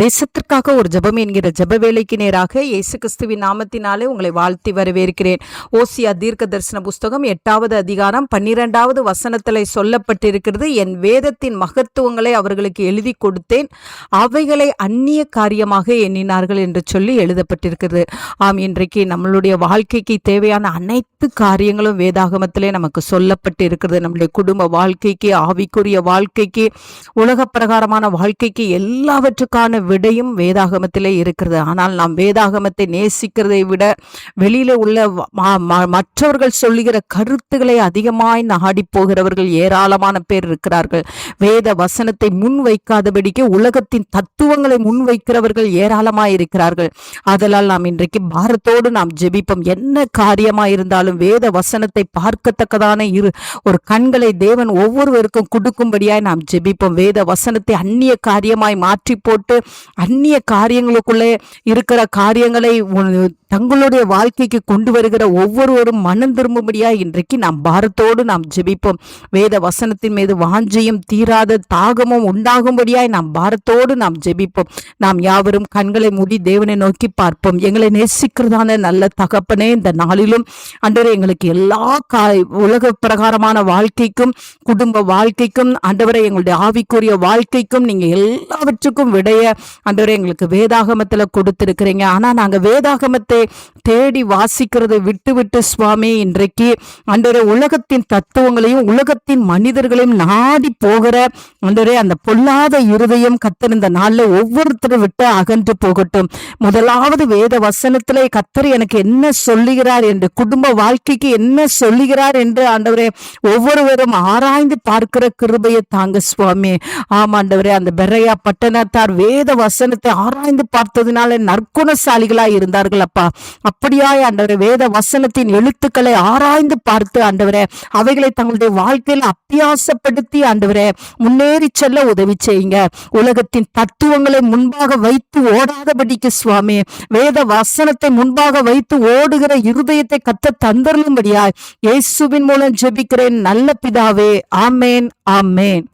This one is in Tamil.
தேசத்திற்காக ஒரு ஜெபம் என்கிற ஜப வேலைக்கு நேராக இயேசு கிறிஸ்துவின் நாமத்தினாலே உங்களை வாழ்த்தி வரவேற்கிறேன். ஓசியா தீர்க்க தரிசன புஸ்தகம் எட்டாவது அதிகாரம் பன்னிரெண்டாவது வசனத்தில் சொல்லப்பட்டிருக்கிறது என் வேதத்தின் மகத்துவங்களை அவர்களுக்கு எழுதி கொடுத்தேன் அவைகளை அந்நிய காரியமாக எண்ணினார்கள் என்று சொல்லி எழுதப்பட்டிருக்கிறது. ஆம் இன்றைக்கு நம்மளுடைய வாழ்க்கைக்கு தேவையான அனைத்து காரியங்களும் வேதாகமத்திலே நமக்கு சொல்லப்பட்டு இருக்கிறது நம்முடைய குடும்ப வாழ்க்கைக்கு ஆவிக்குரிய வாழ்க்கைக்கு உலக பிரகாரமான வாழ்க்கைக்கு எல்லாவற்றுக்கான விடையும் வேதாகமத்திலே இருக்கிறது. ஆனால் நாம் வேதாகமத்தை நேசிக்கிறதை விட வெளியில உள்ள ம- மற்றவர்கள் சொல்லுகிற கருத்துக்களை அதிகமாய் நாடி போகிறவர்கள் ஏராளமான பேர் இருக்கிறார்கள். வேத வசனத்தை முன் வைக்காதபடிக்கு உலகத்தின் தத்துவங்களை முன் வைக்கிறவர்கள் ஏராளமாய் இருக்கிறார்கள். அதனால் நாம் இன்றைக்கு பாரத்தோடு நாம் ஜெபிப்போம். என்ன காரியமாக இருந்தாலும் வேத வசனத்தை பார்க்கத்தக்கதான இரு ஒரு கண்களை தேவன் ஒவ்வொருவருக்கும் கொடுக்கும்படியாய் நாம் ஜெபிப்போம். வேத வசனத்தை அந்நிய காரியமாய் மாற்றி போட்டு அந்நிய காரியங்களுக்குள்ளே இருக்கிற காரியங்களை தங்களுடைய வாழ்க்கைக்கு கொண்டு வருகிற ஒவ்வொருவரும் மனம் திரும்பும்படியாய் இன்றைக்கு நாம் பாரத்தோடு நாம் ஜெபிப்போம். வேத வசனத்தின் மீது வாஞ்சியும் தீராத தாகமும் உண்டாகும்படியாய் நாம் பாரத்தோடு நாம் ஜெபிப்போம். நாம் யாவரும் கண்களை மூடி தேவனை நோக்கி பார்ப்போம். எங்களை நேசிக்கிறதான நல்ல தகப்பனே இந்த நாளிலும் அன்றரை எங்களுக்கு எல்லா கா உலக பிரகாரமான வாழ்க்கைக்கும் குடும்ப வாழ்க்கைக்கும் அன்றவரை எங்களுடைய ஆவிக்குரிய வாழ்க்கைக்கும் நீங்க எல்லாவற்றுக்கும் விடைய ஆண்டவரே எங்களுக்கு வேதாகமத்துல கொடுத்துருக்குறீங்க. ஆனா நாங்க வேதாகமத்தை தேடி வாசிக்கிறதை விட்டு விட்டு சுவாமி இன்றைக்கு ஆண்டவரே உலகத்தின் தத்துவங்களையும் உலகத்தின் மனிதர்களையும் நாடி போகிற ஆண்டவரே அந்த பொல்லாத இருதயம் கத்திருந்த நாளில் நாள்ல ஒவ்வொருத்தரை விட்டு அகன்று போகட்டும். முதலாவது வேத வசனத்திலே கத்தர் எனக்கு என்ன சொல்லுகிறார் என்று குடும்ப வாழ்க்கைக்கு என்ன சொல்லுகிறார் என்று ஆண்டவரே ஒவ்வொருவரும் ஆராய்ந்து பார்க்கிற கிருபையை தாங்க சுவாமி. ஆமாண்டவரே அந்த பெரையா பட்டணத்தார் வேத வசனத்தை ஆராய்ந்து பார்த்ததுனால நற்குணசாலிகளாய் இருந்தார்கள் அப்பா. அப்படியாய் ஆண்டவரே வேத வசனத்தின் எழுத்துக்களை ஆராய்ந்து பார்த்து ஆண்டவரே அவைகளை தங்களுடைய வாழ்க்கையில் அப்பியாசப்படுத்தி ஆண்டவரே முன்னேறி செல்ல உதவி செய்யுங்க. உலகத்தின் தத்துவங்களை முன்பாக வைத்து ஓடாதபடிக்கு சுவாமி வேத வசனத்தை முன்பாக வைத்து ஓடுகிற இருதயத்தை கத்த தந்தருளும்படியாய் இயேசுவின் மூலம் ஜெபிக்கிறேன் நல்ல பிதாவே. ஆமேன் ஆமேன்.